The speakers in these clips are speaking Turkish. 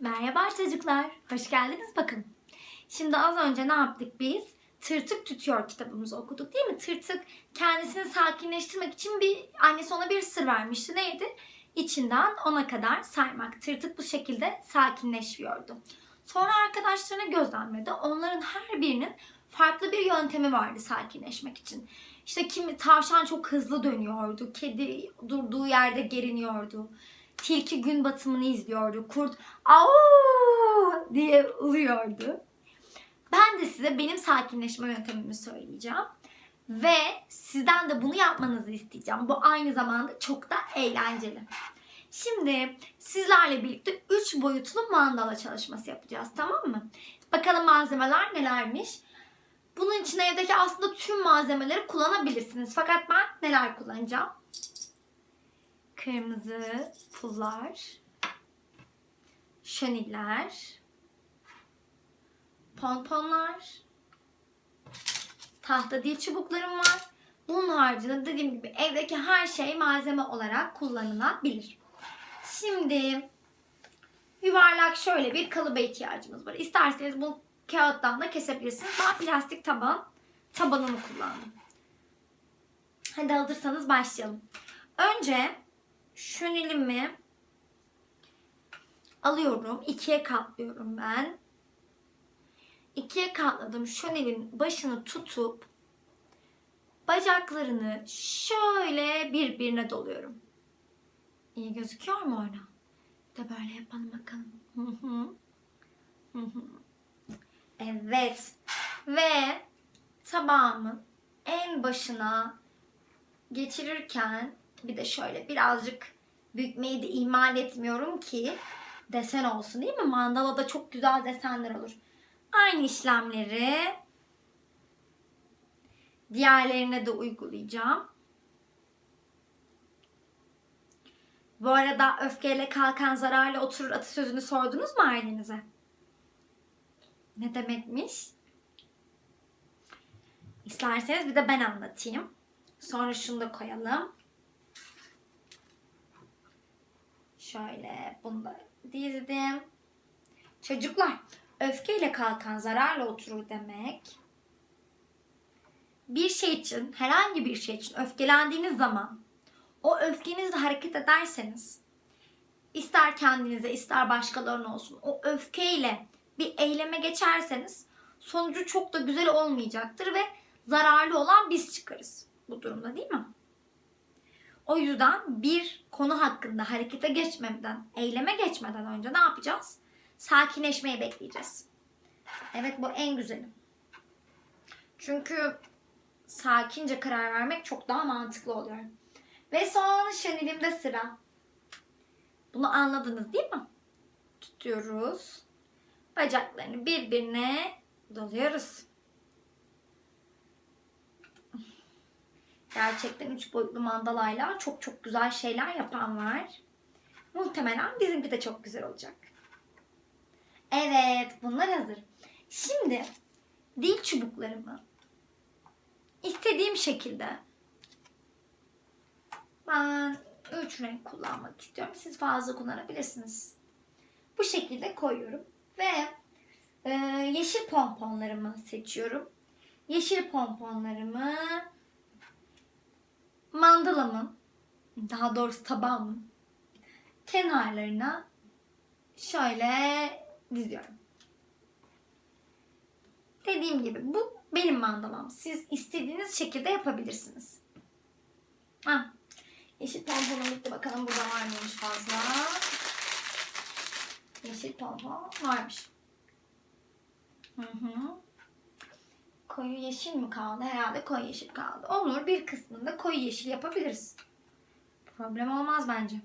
Merhaba çocuklar, hoş geldiniz bakın. Şimdi az önce ne yaptık biz? Tırtık tutuyor kitabımızı okuduk değil mi? Tırtık kendisini sakinleştirmek için bir annesi ona bir sır vermişti. Neydi? İçinden ona kadar saymak. Tırtık bu şekilde sakinleşiyordu. Sonra arkadaşlarına gözlemledi. Onların her birinin farklı bir yöntemi vardı sakinleşmek için. İşte kimi tavşan çok hızlı dönüyordu. Kedi durduğu yerde geriniyordu. Tilki gün batımını izliyordu. Kurt au diye uluyordu. Ben de size benim sakinleşme yöntemimi söyleyeceğim. Ve sizden de bunu yapmanızı isteyeceğim. Bu aynı zamanda çok da eğlenceli. Şimdi sizlerle birlikte 3 boyutlu mandala çalışması yapacağız tamam mı? Bakalım malzemeler nelermiş? Bunun için evdeki aslında tüm malzemeleri kullanabilirsiniz. Fakat ben neler kullanacağım? Kırmızı pullar, şöniller, pomponlar, tahta dil çubuklarım var. Bunun haricinde dediğim gibi evdeki her şey malzeme olarak kullanılabilir. Şimdi yuvarlak şöyle bir kalıba ihtiyacımız var. İsterseniz bunu kağıttan da kesebilirsiniz. Ben plastik taban tabanını kullandım. Hadi hazırsanız başlayalım. Önce şönelimi alıyorum. ikiye katlıyorum ben. İkiye katladım. Şönelin başını tutup bacaklarını şöyle birbirine doluyorum. İyi gözüküyor mu orada? De böyle yapalım bakalım. Evet. Ve tabağımın en başına geçirirken bir de şöyle birazcık bükmeyi de ihmal etmiyorum ki desen olsun değil mi? Mandalada çok güzel desenler olur. Aynı işlemleri diğerlerine de uygulayacağım. Bu arada öfkeyle kalkan zararla oturur atasözünü sordunuz mu ailenize? Ne demekmiş? İsterseniz bir de ben anlatayım. Sonra şunu da koyalım. Şöyle bunu da dizdim. Çocuklar, öfkeyle kalkan zararla oturur demek. Bir şey için, herhangi bir şey için öfkelendiğiniz zaman o öfkenizle hareket ederseniz ister kendinize ister başkalarına olsun o öfkeyle bir eyleme geçerseniz sonucu çok da güzel olmayacaktır ve zararlı olan biz çıkarız bu durumda değil mi? O yüzden bir konu hakkında harekete geçmeden, eyleme geçmeden önce ne yapacağız? Sakinleşmeyi bekleyeceğiz. Evet bu en güzeli. Çünkü sakince karar vermek çok daha mantıklı oluyor. Ve son şönelimde sıra. Bunu anladınız değil mi? Tutuyoruz. Bacaklarını birbirine doluyoruz. Gerçekten üç boyutlu mandalayla çok çok güzel şeyler yapan var. Muhtemelen bizimki de çok güzel olacak. Evet, bunlar hazır. Şimdi dil çubuklarımı istediğim şekilde ben üç renk kullanmak istiyorum. Siz fazla kullanabilirsiniz. Bu şekilde koyuyorum ve e, yeşil pomponlarımı seçiyorum. Yeşil pomponlarımı mandalamın daha doğrusu tabağımın kenarlarına şöyle diziyorum. Dediğim gibi bu benim mandalam. Siz istediğiniz şekilde yapabilirsiniz. Ha, yeşil pomponum bitti. Bakalım burada var mıymış fazla. Yeşil pompon varmış. Hı hı. Koyu yeşil mi kaldı? Herhalde koyu yeşil kaldı. Olur bir kısmında koyu yeşil yapabiliriz. Problem olmaz bence.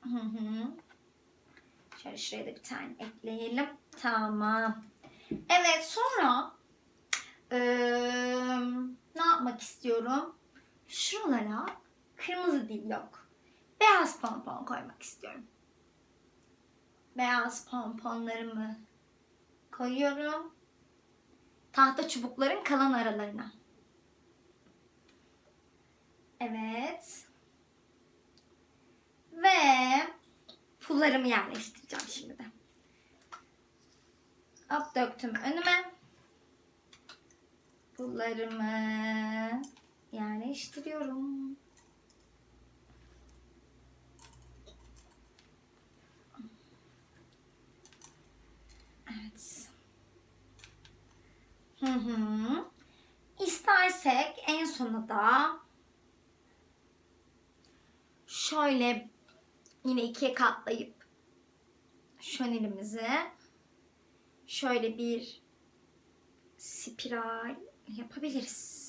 Hı hı. Şöyle şuraya da bir tane ekleyelim. Tamam. Evet sonra eee, ne yapmak istiyorum? Şuralara kırmızı dil yok. Beyaz pompon koymak istiyorum. Beyaz pomponlarımı koyuyorum. Tahta çubukların kalan aralarına. Evet. Ve pullarımı yerleştireceğim şimdi de. Hop döktüm önüme. Pullarımı yerleştiriyorum. Evet. Hı hı. İstersek en sona da şöyle yine ikiye katlayıp şönelimizi şöyle bir spiral yapabiliriz.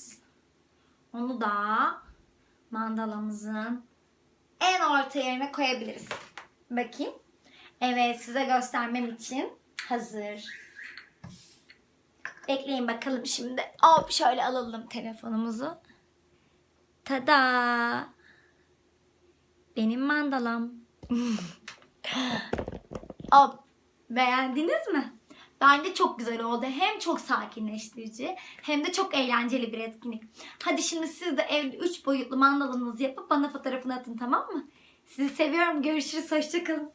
Onu da mandalamızın en orta yerine koyabiliriz. Bakayım. Evet size göstermem için hazır. Bekleyin bakalım şimdi. Hop şöyle alalım telefonumuzu. Tada! Benim mandalam. Hop beğendiniz mi? Bence çok güzel oldu. Hem çok sakinleştirici hem de çok eğlenceli bir etkinlik. Hadi şimdi siz de evde 3 boyutlu mandalanızı yapıp bana fotoğrafını atın tamam mı? Sizi seviyorum. Görüşürüz. Hoşçakalın.